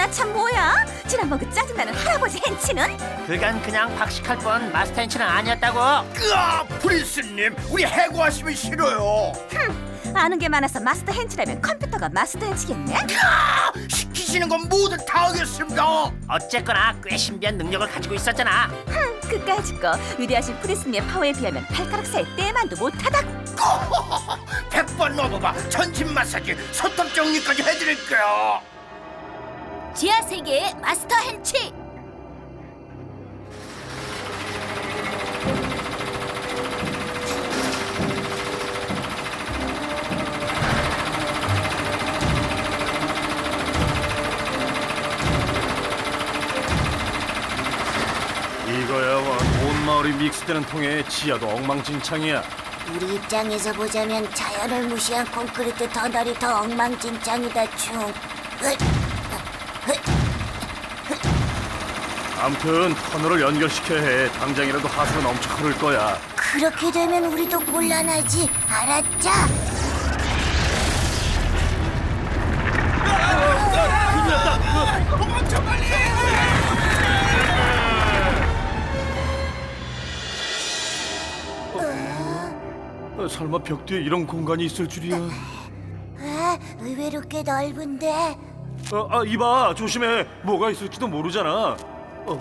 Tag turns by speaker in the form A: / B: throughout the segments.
A: 나 참 뭐야? 지난번 그 짜증나는 할아버지 hen치는?
B: 그간 그냥 박식할 뻔 마스터 hen치는 아니었다고
C: 으아, 프린스님, 우리 해고하시면 싫어요.
A: 아는 게 많아서 마스터 hen치라면 컴퓨터가 마스터 hen치겠네?
C: 아, 시키시는 건 뭐든 다 하겠습니다.
B: 어쨌거나 꽤 신비한 능력을 가지고 있었잖아
A: 흠, 그까짓 거 위대하신 프리스님의 파워에 비하면 발가락 사이 때만도 못하다고
C: 백번 넘어봐. 전신 마사지, 소톱 정리까지 해드릴게요.
A: 지하 세계의 마스터 hen치
D: 이거야와 온 마을이 믹스되는 통에 지하도 엉망진창이야.
E: 우리 입장에서 보자면 자연을 무시한 콘크리트 터널이 더 엉망진창이다 충. 으,
D: 암튼 터널을 연결시켜야 해. 당장이라도 하수가 넘쳐 흐를 거야.
E: 그렇게 되면 우리도 곤란하지. 알았자?
D: 어, 설마 벽 뒤에 이런 공간이 있을 줄이야.
E: 아, 의외로 꽤 넓은데.
D: 어, 아 이봐 조심해. 뭐가 있을지도 모르잖아. 어.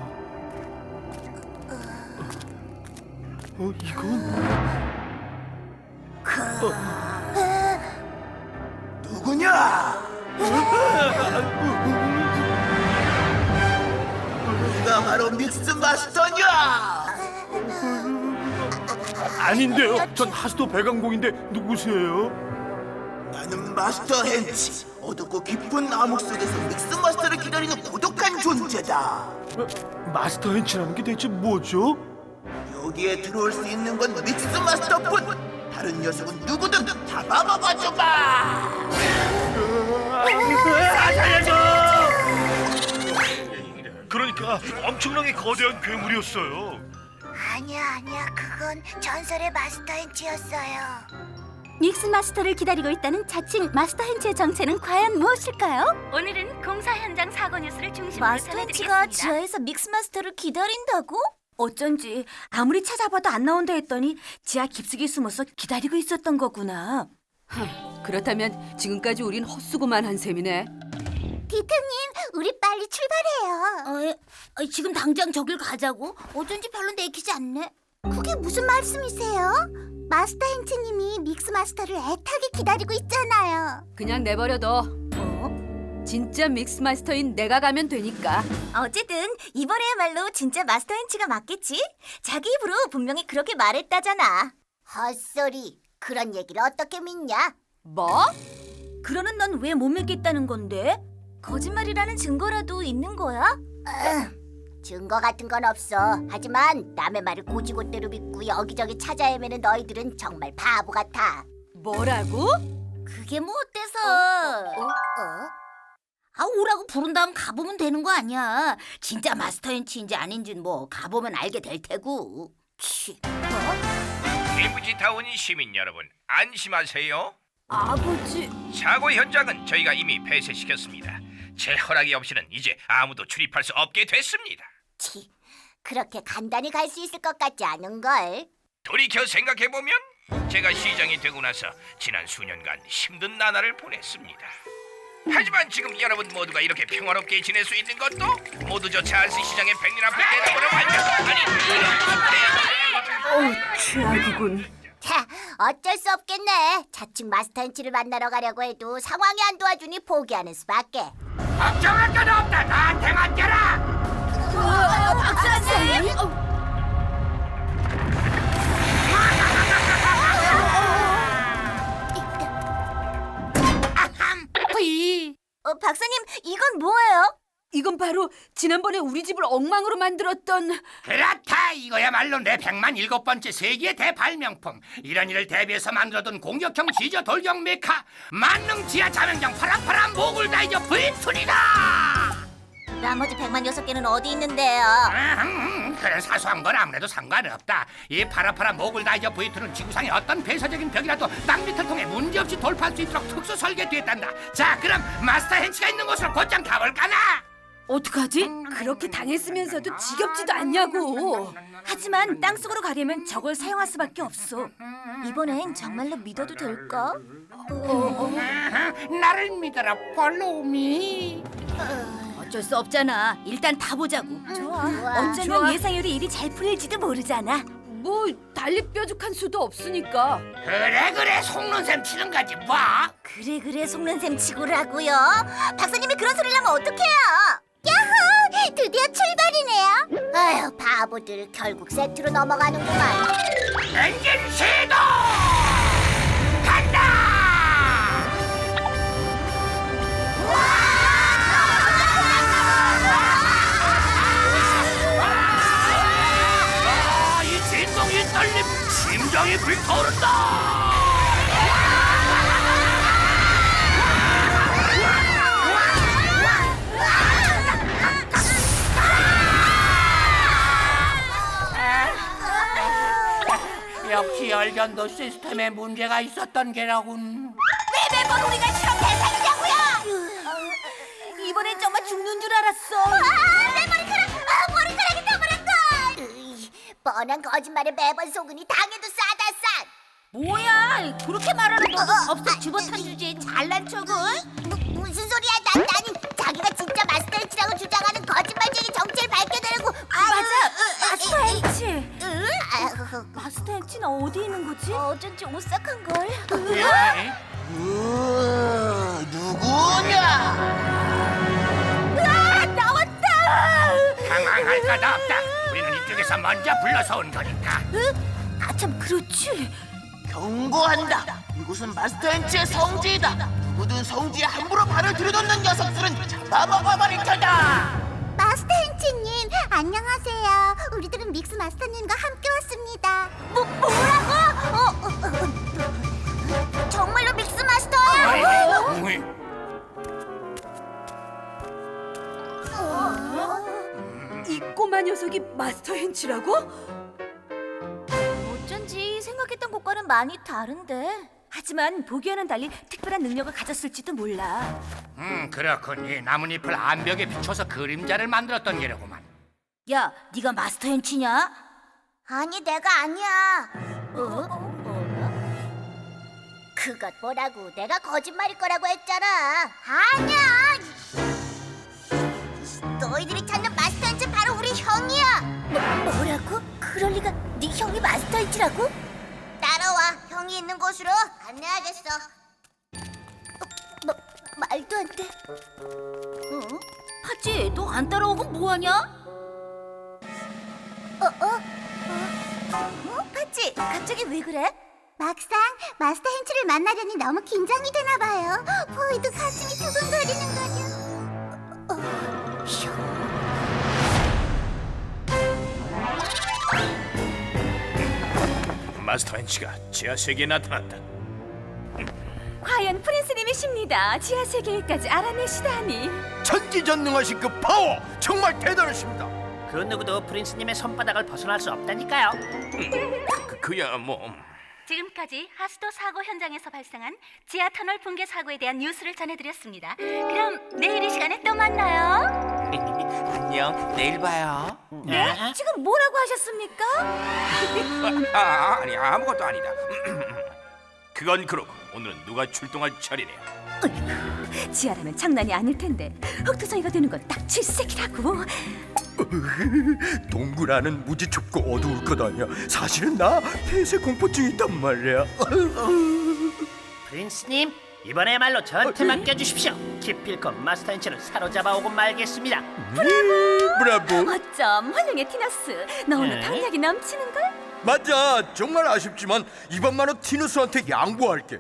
D: 어 이건
C: 누구냐? 누가 바로 믹스 마스터냐?
D: 아닌데요. 전 하수도 배강공인데 누구세요?
F: 나는 마스터 헨치 어둡고 깊은 암흑 속에서 믹스 마스터를 기다리는 고독한 존재다
D: 어, 마스터 hen치라는 게 대체 뭐죠?
F: 여기에 들어올 수 있는 건 믹스 마스터뿐 다른 녀석은 누구든 다 막아봐줘봐
D: 그러니까 엄청나게 거대한 괴물이었어요.
E: 아니야, 아니야. 그건 전설의 마스터 헨치였어요.
A: 믹스 마스터를 기다리고 있다는 자칭 마스터 hen치의 정체는 과연 무엇일까요? 오늘은 공사 현장 사고 뉴스를 중심으로
E: 마스터 헨치가 지하에서 믹스 마스터를 기다린다고?
A: 어쩐지 아무리 찾아봐도 안 나온다 했더니 지하 깊숙이 숨어서 기다리고 있었던 거구나.
G: 그렇다면 지금까지 우린 헛수고만 한 셈이네.
E: 디트님, 우리 빨리 출발해요. 어, 지금 당장 저길 가자고? 어쩐지 별로 내키지 않네. 그게 무슨 말씀이세요? 마스터 헨치님이 믹스 마스터를 애타게 기다리고 있잖아요.
G: 그냥 내버려둬. 어? 진짜 믹스 마스터인 내가 가면 되니까.
A: 어쨌든 이번에야말로 진짜 마스터 hen치가 맞겠지? 자기 입으로 분명히 그렇게 말했다잖아.
E: 헛소리. 그런 얘기를 어떻게 믿냐?
G: 뭐?
A: 그러는 넌 왜 못 믿겠다는 건데? 거짓말이라는 증거라도 있는 거야?
E: 증거 같은 건 없어. 하지만 남의 말을 고지고대로 믿고 여기저기 찾아 헤매는 너희들은 정말 바보 같아.
G: 뭐라고?
E: 그게 뭐 어때서? 아 오라고 부른 다음 가보면 되는 거 아니야. 진짜 마스터 헨치인지 아닌지는 뭐 가보면 알게 될 테고. 치.
H: 케임브지 타운이 시민 여러분 안심하세요.
G: 아버지.
H: 사고 현장은 저희가 이미 폐쇄시켰습니다. 제 허락이 없이는 이제 아무도 출입할 수 없게 됐습니다.
E: 치. 그렇게 간단히 갈 수 있을 것 같지 않은 걸.
H: 돌이켜 생각해 보면 제가 시장이 되고 나서 지난 수년간 힘든 나날을 보냈습니다. 하지만 지금 여러분 모두가 이렇게 평화롭게 지낼 수 있는 것도 모두 저 찰스 시장의 백년 앞에 완전 아니
G: 어, 최악이군.
E: 자, 어쩔 수 없겠네. 자칭 마스터 헨치를 만나러 가려고 해도 상황이 안 도와주니 포기하는 수밖에.
C: 걱정할 건 없다. 나한테 맡겨라.
A: 박사님! 어, 박사님, 이건 뭐예요?
G: 이건 바로 지난번에 우리 집을 엉망으로 만들었던
C: 그렇다. 이거야말로 내 백만 일곱 번째 세계 대발명품. 이런 일을 대비해서 만들어둔 공격형 지저 돌격 메카 만능 지하 자명장 파란파란 모글 다이저 V2이다.
E: 나머지 100만 여섯 개는 어디 있는데요?
C: 음, 그래 사소한 건 아무래도 상관없다. 이 파라파라 모글 다이저 V2는 지구상의 어떤 폐쇄적인 벽이라도 땅 밑을 통해 문제없이 돌파할 수 있도록 특수 설계되었단다. 자, 그럼 마스터 헨치가 있는 곳으로 곧장 가볼까나?
G: 어떡하지? 그렇게 당했으면서도 지겹지도 않냐고.
A: 하지만 땅속으로 가려면 저걸 사용할 수밖에 없어.
E: 이번엔 정말로 믿어도 될까?
C: 나를 믿어라 팔로우미
A: 어쩔 수 없잖아. 일단 타보자고.
E: 좋아.
A: 어쩌면
G: 좋아.
A: 예상외로 일이 잘 풀릴지도 모르잖아.
G: 뭐 달리 뾰족한 수도 없으니까.
C: 그래 그래 속는 셈 치는 거지 뭐
E: 그래 그래 속는 셈 치고라고요. 박사님이 그런 소리를 하면 어떡해요? 야호! 드디어 출발이네요. 아휴 바보들 결국 세트로 넘어가는구만.
C: 엔진 시동 간다 아, 이 진동이 떨림 심장이 불타오른다 역시 열견도 시스템에 문제가 있었던 게라군
E: 왜 매번 우리가 실험 대상이냐고요? 이번엔 정말 죽는 줄 알았어. 아, 내 머리카락! 아, 머리카락이 타버렸다! 으이, 뻔한 거짓말에 매번 속으니 당해도 싸다 싸.
A: 뭐야? 그렇게 말하는 너도 겁석 집어탄 주지. 잘난 척은?
E: 무, 무슨 소리야? 난 나는 마스터? 아유,
A: 마스터 헨치는 어디 있는 거지?
E: 어쩐지 오싹한 걸.
C: 예?
F: 으, 누구냐?
C: 당황할 거다 없다 우리는 이쪽에서 먼저 불러서 온 거니까
E: 아참 그렇지.
F: 경고한다. 이곳은 마스터 헨치의 성지이다. 누구든 성지에 함부로 발을 들여놓는 녀석들은 잡아먹어버릴 거다.
E: 마스터님과 함께 왔습니다. 뭐 뭐라고? 어, 어, 어, 어. 정말로 믹스 마스터야?
C: 어이,
G: 이 꼬마 녀석이 마스터 헨치라고?
E: 어쩐지 생각했던 것과는 많이 다른데.
A: 하지만 보기와는 달리 특별한 능력을 가졌을지도 몰라.
C: 음 그렇군 이 나뭇잎을 암벽에 비춰서 그림자를 만들었던 게로구만
A: 야, 네가 마스터 헨치냐?
E: 아니 내가 아니야. 어? 그것 뭐라고? 내가 거짓말일 거라고 했잖아. 아니야. 너희들이 찾는 마스터 헨치 바로 우리 형이야. 뭐, 뭐라고? 그럴 리가? 네 형이 마스터 헨치라고? 따라와. 형이 있는 곳으로 안내하겠어. 어, 뭐, 말도 안 돼. 어?
A: 하지, 너 안 따라오고 뭐하냐?
E: 갑자기 왜 그래? 막상 마스터 헨치를 만나려니 너무 긴장이 되나 봐요. 보이도 가슴이 두근거리는 거죠. 어, 어, 휴.
H: 마스터 헨치가 지하 세계에 나타났다.
A: 과연 프린스님이십니다. 지하 세계까지 알아내시다니.
I: 천지전능하신 그 파워 정말 대단하십니다.
B: 그 누구도 프린스님의 손바닥을 벗어날 수 없다니까요
H: 그, 그야 뭐
A: 지금까지 하수도 사고 현장에서 발생한 지하 터널 붕괴 사고에 대한 뉴스를 전해드렸습니다. 그럼 내일 이 시간에 또 만나요.
I: 안녕, 내일 봐요.
A: 네? 지금 뭐라고 하셨습니까?
H: 아, 아니 아무것도 아니다. 그건 그렇고 오늘은 누가 출동할 차례네.
A: 지하라면 장난이 아닐 텐데 흑투성이가 되는 건 딱 질색이라고.
I: 동굴 안은 무지 좁고 어두울 것 아니야. 사실은 나 폐쇄 공포증 있단 말이야.
B: 프린스님 이번에야말로 저한테 맡겨주십시오 기필코 마스터 헨치를 사로잡아 오고 말겠습니다
I: 브라보.
A: 어쩜 훌륭해 티너스. 너 오늘
B: 네?
A: 박력이 넘치는 걸?
I: 맞아. 정말 아쉽지만 이번만은 티누스한테 양보할게.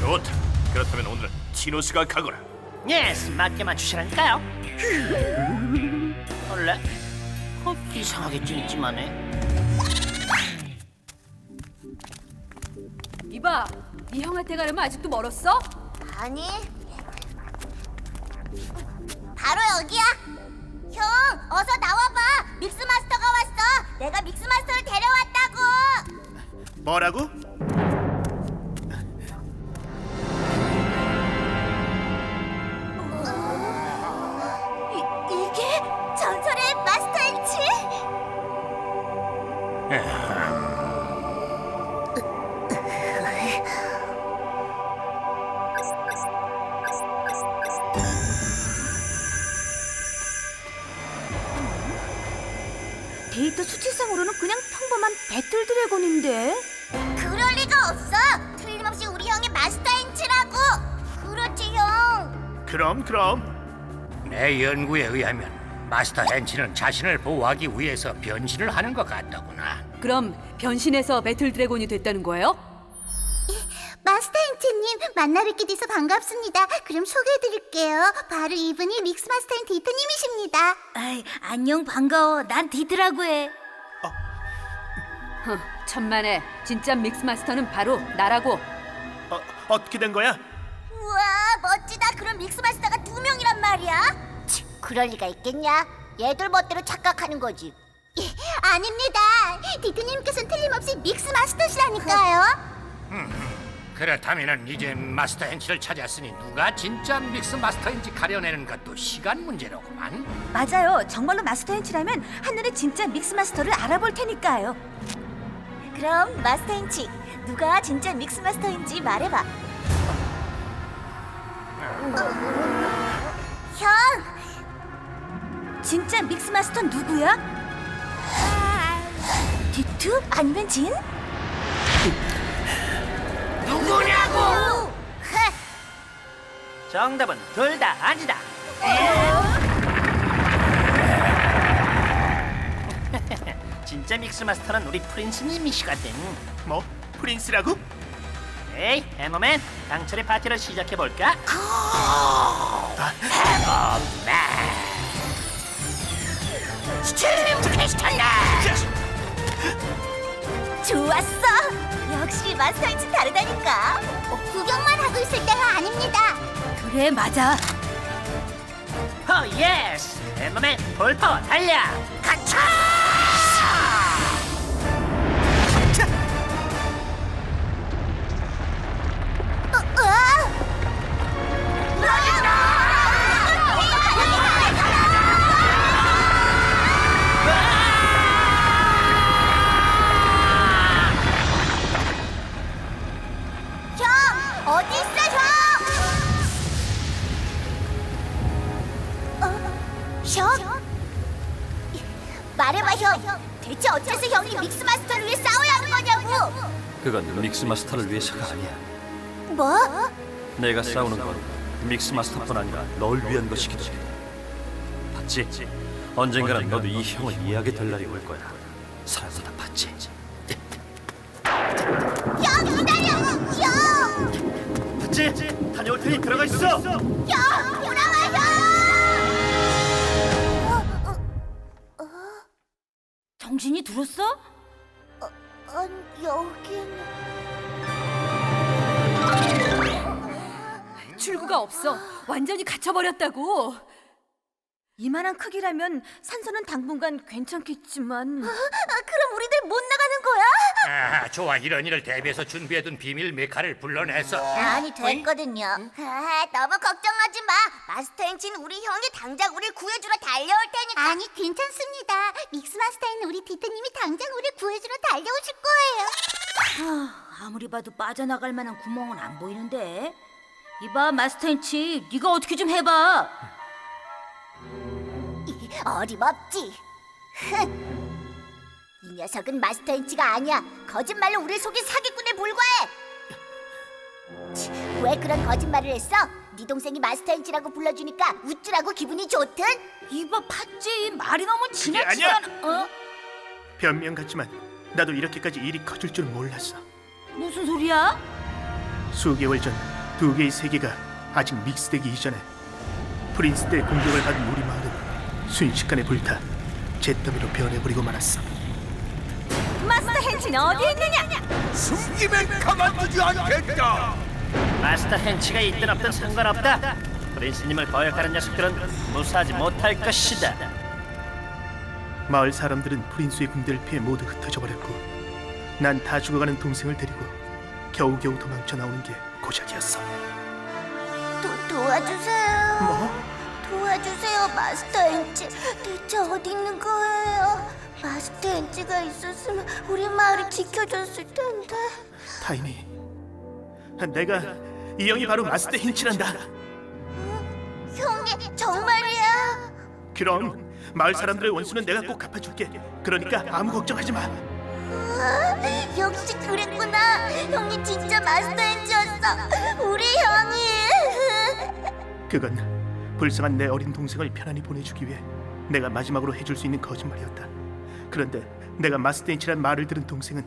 H: 좋다. 그렇다면 오늘은 티노스가 가거라.
B: 예스 맡겨만 주시라니까요 원래 어, 이상하게 찜찜하네
G: 이봐, 네 형한테 가려면 아직도 멀었어?
E: 아니. 바로 여기야. 형, 어서 나와봐. 믹스 마스터가 왔어. 내가 믹스 마스터를 데려왔다고.
I: 뭐라고?
C: 연구에 의하면 마스터 헨치는 자신을 보호하기 위해서 변신을 하는 것 같더구나.
G: 그럼 변신해서 배틀 드래곤이 됐다는 거예요?
E: 마스터 엔치님 만나 뵙게 돼서 반갑습니다. 그럼 소개해드릴게요. 바로 이분이 믹스 마스터인 디트님이십니다. 아이, 안녕 반가워. 난 디트라고 해.
G: 흥, 천만에 진짜 믹스 마스터는 바로 나라고.
B: 어, 어떻게 된 거야?
E: 우와 멋지다. 그럼 믹스 마스터가 두 명이란 말이야? 그럴 리가 있겠냐? 얘들 멋대로 착각하는 거지. 아닙니다. 디트님께서는 틀림없이 믹스 마스터시라니까요.
C: 그렇다면은 이제 마스터 헨치를 찾았으니 누가 진짜 믹스 마스터인지 가려내는 것도 시간 문제로구만.
A: 맞아요. 정말로 마스터 헨치라면 하늘의 진짜 믹스 마스터를 알아볼 테니까요. 그럼 마스터 헨치, 누가 진짜 믹스 마스터인지 말해봐.
E: 형,
A: 진짜 믹스 마스터 누구야? 디트? 아니면 진?
C: 누구냐고?
B: 정답은 둘 다 아니다. 진짜 믹스 마스터는 우리 프린스님이시거든. 뭐 프린스라고? 에이, 해머맨, 강철의 파티를 시작해 볼까?
A: 좋았어. 역시 마스터 헨치 다르다니까.
E: 구경만 하고 있을 때가 아닙니다.
A: 그래 맞아.
B: 어, 예스! 해머맨, 볼파워 달려! 가차!
E: 형, 어디 있어, 형? 어, 형? 말해봐, 형. 대체 어째서 형이 믹스 마스터를 위해 싸워야 하는 거냐고?
D: 그건 믹스 마스터를 위해서가 아니야.
E: 뭐?
D: 내가 싸우는 건 믹스 마스터뿐 아니라 널 위한 것이기도 해. 봤지? 언젠가는 너도 이 형을 이해하게 될 날이 올 거야. 사랑보다 봤지?
B: 다녀올 테니 들어가 있어!
E: 형! 돌아와, 형!
A: 정신이 들었어?
E: 아니, 여기는...
G: 출구가 없어. 완전히 갇혀버렸다고.
A: 이만한 크기라면 산소는 당분간 괜찮겠지만
E: 아, 그럼 우리들 못 나가는 거야?
C: 아, 좋아. 이런 일을 대비해서 준비해둔 비밀 메카를 불러내서.
E: 아니 됐거든요. 아, 너무 걱정하지 마. 마스터 엔치는 우리 형이 당장 우리 구해주러 달려올 테니까. 아니 괜찮습니다. 믹스 마스터인 우리 디트님이 당장 우리 구해주러 달려오실 거예요.
A: 아무리 봐도 빠져나갈 만한 구멍은 안 보이는데. 이봐 마스터 헨치, 네가 어떻게 좀 해봐.
E: 어림없지. 흥. 이 녀석은 마스터 엔치가 아니야. 거짓말로 우리 속인 사기꾼에 불과해. 치, 왜 그런 거짓말을 했어? 네 동생이 마스터 엔치라고 불러주니까 우쭐하고 기분이 좋든?
A: 이봐 팠지 말이 너무. 하는- 어?
B: 변명 같지만 나도 이렇게까지 일이 커질 줄 몰랐어.
A: 무슨 소리야?
B: 수개월 전 두 개의 세계가 아직 믹스되기 이전에 프린스 때 공격을 받은 우리 순식간에 불타 잿더미로 변해버리고 말았어.
A: 마스터 헨치는 어디 있느냐?
I: 숨기면 가만두지 않겠다.
B: 마스터 헨치가 있든 없든 상관없다. 프린스님을 거역하는 녀석들은 무사하지 못할 것이다. 마을 사람들은 프린스의 군대를 피해 모두 흩어져 버렸고 난 다 죽어가는 동생을 데리고 겨우겨우 도망쳐 나오는 게 고작이었어.
E: 도, 도와주세요.
B: 뭐?
E: 도와주세요, 마스터 엔치. 대체 어디 있는 거예요? 마스터 엔치가 있었으면 우리 마을을 지켜줬을 텐데.
B: 타이니, 내가 이 형이 바로 마스터 헨치란다.
E: 형이 정말이야?
B: 그럼 마을 사람들의 원수는 내가 꼭 갚아줄게. 그러니까 아무 걱정하지 마.
E: 아, 역시 그랬구나. 형이 진짜 마스터 엔지였어. 우리 형이.
B: 그건 불쌍한 내 어린 동생을 편안히 보내주기 위해 내가 마지막으로 해줄 수 있는 거짓말이었다. 그런데 내가 마스테인치란 말을 들은 동생은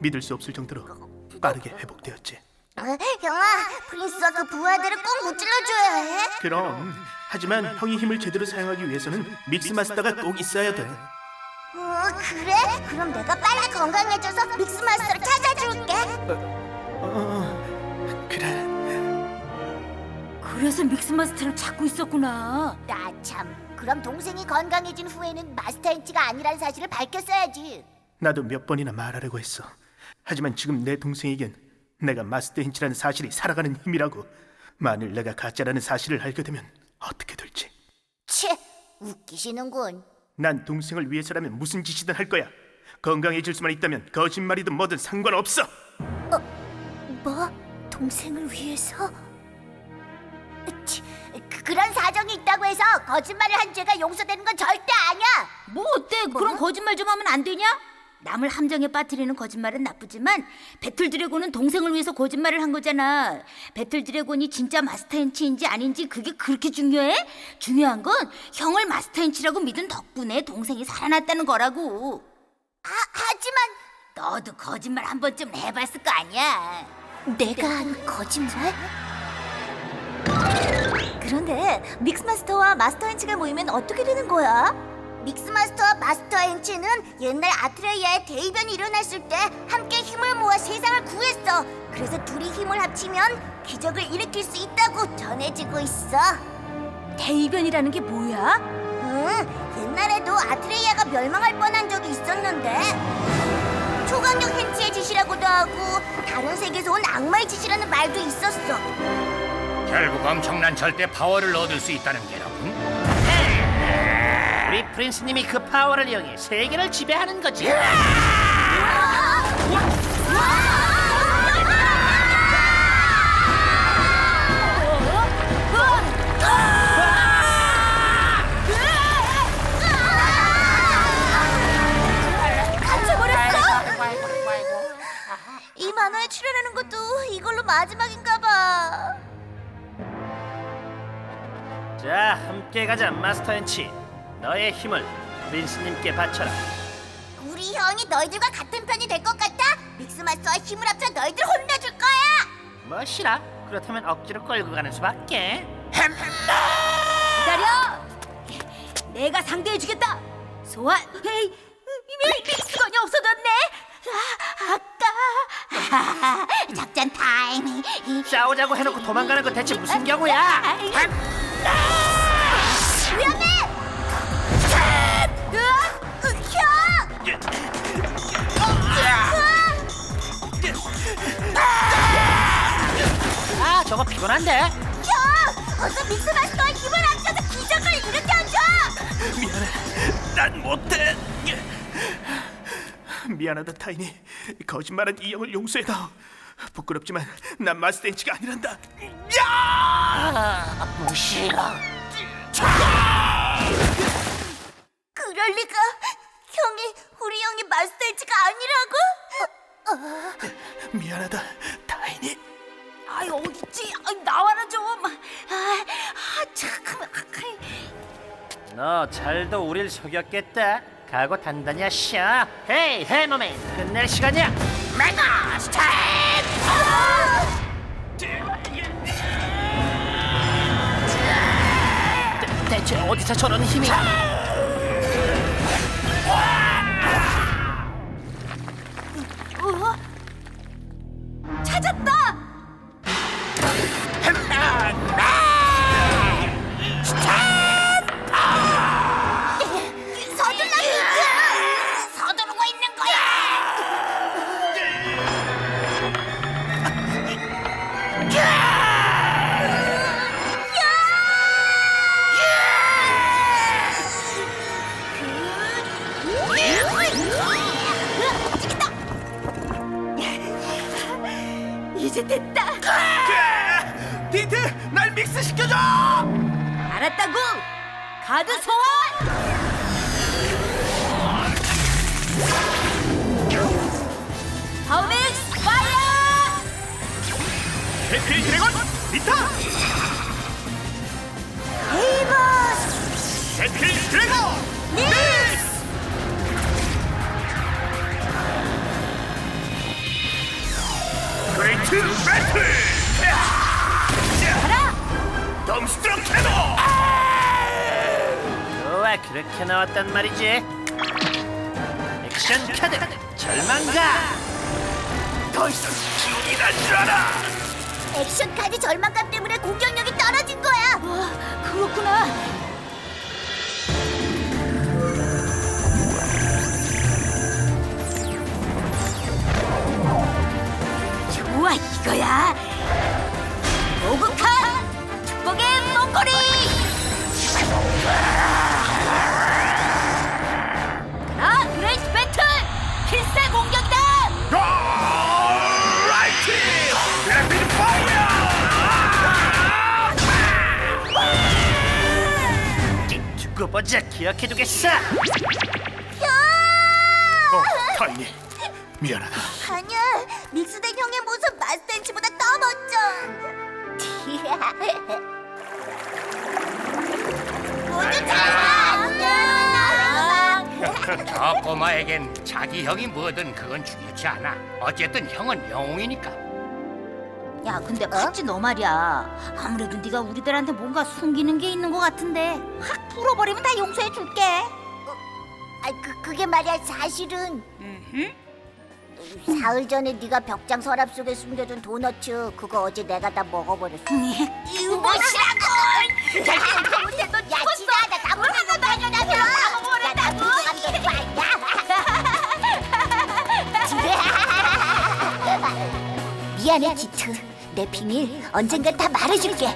B: 믿을 수 없을 정도로 빠르게 회복되었지.
E: 어, 형아, 프린스와 그 부하들을 꼭 무찔러줘야 해.
B: 그럼 하지만 형이 힘을 제대로 사용하기 위해서는 믹스 마스터가 꼭 있어야 돼.
E: 어, 그래? 그럼 내가 빨리 건강해져서 믹스 마스터를 찾아줄게.
B: 어, 그래.
G: 그래서 믹스 마스터를 찾고 있었구나.
E: 나 참. 그럼 동생이 건강해진 후에는 마스터 엔치가 아니란 사실을 밝혔어야지.
B: 나도 몇 번이나 말하려고 했어. 하지만 지금 내 동생에겐 내가 마스터 힌치라는 사실이 살아가는 힘이라고. 만일 내가 가짜라는 사실을 알게 되면 어떻게 될지.
E: 채, 웃기시는군.
B: 난 동생을 위해서라면 무슨 짓이든 할 거야. 건강해질 수만 있다면 거짓말이든 뭐든 상관없어.
E: 뭐? 동생을 위해서? 치, 그, 그런 사정이 있다고 해서 거짓말을 한 죄가 용서되는 건 절대 아니야.
G: 뭐 어때? 그럼 거짓말 좀 하면 안 되냐? 남을 함정에 빠뜨리는 거짓말은 나쁘지만 배틀 드래곤은 동생을 위해서 거짓말을 한 거잖아. 배틀 드래곤이 진짜 마스터 엔치인지 아닌지 그게 그렇게 중요해? 중요한 건 형을 마스터 엔치라고 믿은 덕분에 동생이 살아났다는 거라고.
E: 하, 하지만
G: 너도 거짓말 한 번쯤 해봤을 거 아니야.
E: 내가 한 거짓말? 그런데 믹스마스터와 마스터 엔치가 모이면 어떻게 되는 거야? 믹스마스터와 마스터 엔치는 옛날 아트레이아의 대이변이 일어났을 때 함께 힘을 모아 세상을 구했어. 그래서 둘이 힘을 합치면 기적을 일으킬 수 있다고 전해지고 있어.
G: 대이변이라는 게 뭐야?
E: 응, 옛날에도 아트레이아가 멸망할 뻔한 적이 있었는데 초강력 헨치의 짓이라고도 하고 다른 세계에서 온 악마의 짓이라는 말도 있었어.
C: 결국 엄청난 절대 파워를 얻을 수 있다는 게로군.
B: 우리 프린스님이 그 파워를 이용해 세계를 지배하는 거지.
E: 이 만화에 출연하는 것도 이걸로 마지막인가 봐.
B: 자, 함께 가자, 마스터 엔치. 너의 힘을 프린스님께 바쳐라.
E: 우리 형이 너희들과 같은 편이 될 것 같아? 믹스마스터와 힘을 합쳐 너희들 혼내줄 거야.
B: 멋이라. 그렇다면 억지로 끌고 가는 수밖에.
G: 기다려! 내가 상대해주겠다! 소환! 헤이! 이미 믹스건이 없어졌네! 아, 아까!
E: 작전 타임.
B: 싸우자고 해놓고 도망가는 거 대체 무슨 경우야?
E: 위험해! 으악! 으, 형!
B: 아, 저거 피곤한데.
E: 형! 어서 믹스마스터와 힘을 합쳐서 기적을 일으켜줘!
B: 미안해. 난 못해. 미안하다, 타이니. 거짓말한 이 형을 용서해다오. 부끄럽지만 난 마스터 엔치가 아니란다.
E: 그럴 리가. 형이 우리 형이 마스터 엔치가 아니라고?
B: 미안하다, 타이니.
G: 아이 어딨지? 아이, 나와라 좀! 아, 아 참!
B: 너 잘도 우릴 속였겠다. 각오 단단히 하셔. 헤이, 해머맨, 끝낼 시간이야. 메가 스타일! 대체 어디서 저런 힘이?
G: 어? 찾았다!
B: 배틀 드래곤 리타!
E: 헤이버스!
B: 배틀 드래곤!
E: 닉스!
B: 그레이트 배틀! 덤스트럭 캐노 좋아 그렇게 나왔단 말이지. 액션 카드 절망가. 더 이상 기운이 날줄 알아
E: 액션 카드 절망감 때문에 공격력이 떨어진 거야
G: 아, 그렇구나.
B: 보자 기억해두겠어. 어 타이니. 미안하다.
E: 아니야 믹스된 형의 모습 마스터엔치보다 더 멋져. 모두 잘가 안녕
C: 저 꼬마에겐 자기 형이 뭐든 그건 중요치 않아. 어쨌든 형은 영웅이니까.
G: 야, 근데 팥쥐 너 말이야. 아무래도 네가 우리들한테 뭔가 숨기는 게 있는 것 같은데 확 풀어버리면 다 용서해 줄게.
E: 아, 그, 그게 말이야 사실은. 사흘 전에 네가 벽장 서랍 속에 숨겨둔 도너츠 그거 어제 내가 다 먹어버렸어.
G: 이거 뭐시라고?
E: 못해 야지가 나다 나다 먹어버렸다고? 미안해 지트 내 비밀 언젠간 다 말해줄게